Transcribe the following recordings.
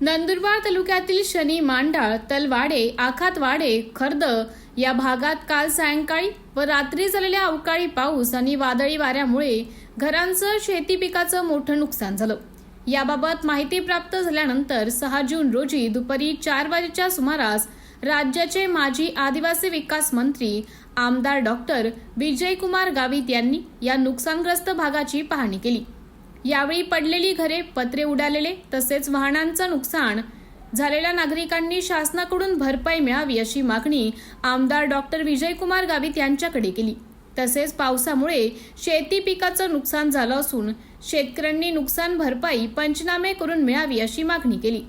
नंदुरबार तालुक्यातील शनी मांडाळ तलवाडे आखातवाडे खर्द या भागात काल सायंकाळी व रात्री झालेल्या अवकाळी पाऊस आणि वादळी वाऱ्यामुळे घरांचं शेती पिकाचं मोठं नुकसान झालं. याबाबत माहिती प्राप्त झाल्यानंतर सहा जून रोजी दुपारी चार वाजेच्या सुमारास राज्याचे माजी आदिवासी विकास मंत्री आमदार डॉक्टर विजयकुमार गावित यांनी या नुकसानग्रस्त भागाची पाहणी केली. यावेळी पडलेली घरे पत्रे उडालेले तसेच वाहनांचं नुकसान. झालेल्या नागरिकांनी शासनाकडून भरपाई मिळावी अशी मागणी आमदार डॉक्टर विजयकुमार गावित यांच्याकडे केली. तसेच पावसामुळे शेती पिकाचं नुकसान झालं असून शेतकऱ्यांनी नुकसान भरपाई पंचनामे करून मिळावी अशी मागणी केली.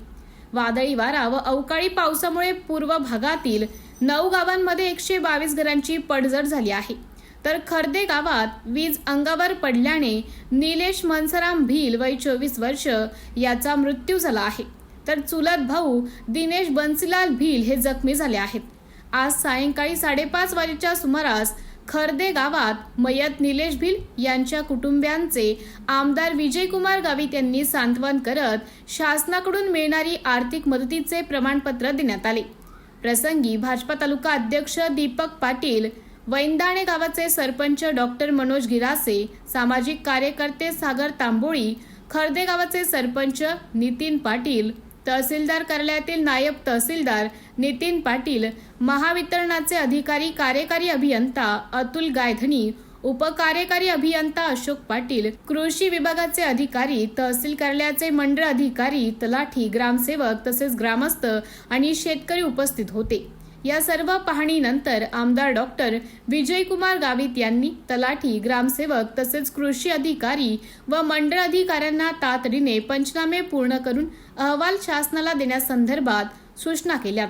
वादळी वारा व अवकाळी पावसामुळे पूर्व भागातील नऊ गावांमध्ये एकशे बावीस घरांची पडझड झाली आहे. तर खर्दे गावात वीज अंगावर पडल्याने निलेश मनसराम भील वय चोवीस वर्ष याचा मृत्यू झाला आहे. तर चुलत भाऊ दिनेश बन्सीलाल भील हे जखमी झाले आहेत. आज सायंकाळी साडेपाच वाजेच्या सुमारास खर्दे गावात मयत निलेश भिल यांच्या कुटुंबियांचे आमदार विजयकुमार गावित यांनी सांत्वन करत शासनाकडून मिळणारी आर्थिक मदतीचे प्रमाणपत्र देण्यात आले. प्रसंगी भाजपा तालुका अध्यक्ष दीपक पाटील वैंदाणे गावाचे सरपंच डॉक्टर मनोज गिरासे सामाजिक कार्यकर्ते सागर तांबोळी खर्दे गावाचे सरपंच नितीन पाटील तहसीलदार कार्यालयातील नायब तहसीलदार नितीन पाटील महावितरणाचे अधिकारी कार्यकारी अभियंता अतुल गायधनी उपकार्यकारी अभियंता अशोक पाटील कृषी विभागाचे अधिकारी तहसील कार्यालयाचे मंडळ अधिकारी तलाठी ग्रामसेवक तसेच ग्रामस्थ आणि शेतकरी उपस्थित होते. या सर्व पाहणीनंतर आमदार डॉक्टर विजयकुमार गावित यांनी तलाठी ग्रामसेवक तसेच कृषी अधिकारी व मंडळ अधिकाऱ्यांना तातडीने पंचनामे पूर्ण करून अहवाल शासनाला देण्यासंदर्भात सूचना केल्या.